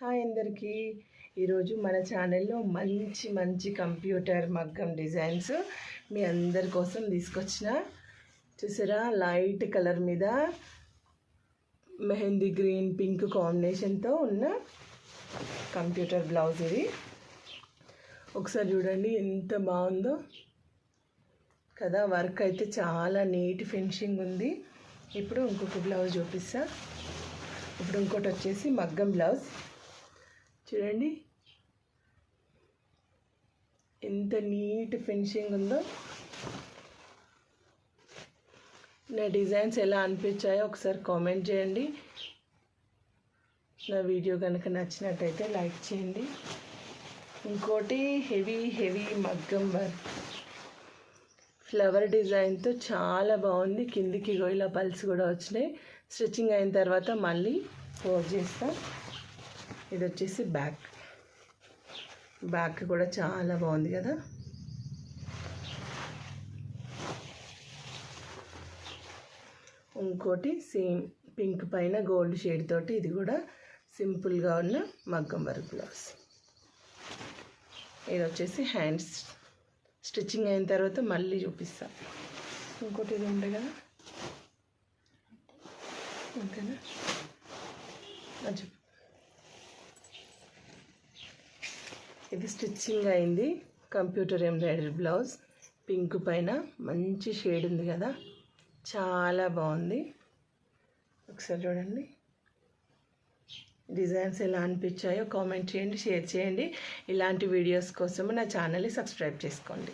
Hi అందరికీ. ఈరోజు మన ఛానల్లో మంచి మంచి కంప్యూటర్ మగ్గం డిజైన్స్ మీ అందరి కోసం తీసుకొచ్చిన. చూసారా? లైట్ కలర్ మీద మెహందీ గ్రీన్ పింక్ కాంబినేషన్తో ఉన్న కంప్యూటర్ బ్లౌజ్ ఇది. ఒకసారి చూడండి ఎంత బాగుందో. కదా వర్క్ అయితే చాలా నీట్ ఫినిషింగ్ ఉంది. ఇప్పుడు ఇంకొక బ్లౌజ్ చూపిస్తా. ఇప్పుడు ఇంకోటి వచ్చేసి మగ్గం బ్లౌజ్. చూడండి. ఎంత నీట్ ఫినిషింగ్ ఉందో. నా డిజైన్స్ ఎలా అనిపించాయో ఒకసారి కామెంట్ చేయండి. నా వీడియో కనుక నచ్చినట్టయితే లైక్ చేయండి. ఇంకోటి హెవీ హెవీ మగ్గం వర్క్. ఫ్లవర్ డిజైన్తో చాలా బాగుంది. కిందికి ఇలా పల్స్ కూడా వచ్చినాయి. స్టిచ్చింగ్ అయిన తర్వాత మళ్ళీ ఫోర్ చేస్తాను ఇది వచ్చేసి బ్యాక్. బ్యాక్ కూడా చాలా బాగుంది కదా? ఇంకోటి సేమ్ పింక్ పైన గోల్డ్ షేడ్ తోటి ఇది కూడా సింపుల్గా ఉన్న మగ్గం వర్క్ బ్లౌజ్. ఇది వచ్చేసి హ్యాండ్స్. స్టిచ్చింగ్ అయిన తర్వాత మళ్ళీ చూపిస్తా. ఇంకోటి ఇది ఉండే కదా? ఓకేనా? చెప్పు. ఇది స్టిచ్చింగ్ అయింది. Computer embroidery blouse. పింక్ పైన మంచి షేడ్ ఉంది కదా. చాలా బాగుంది. ఒకసారి చూడండి. డిజైన్స్ ఎలా అనిపించాయో కామెంట్ చేయండి షేర్ చేయండి. ఇలాంటి వీడియోస్ కోసము నా ఛానల్ని సబ్స్క్రైబ్ చేసుకోండి.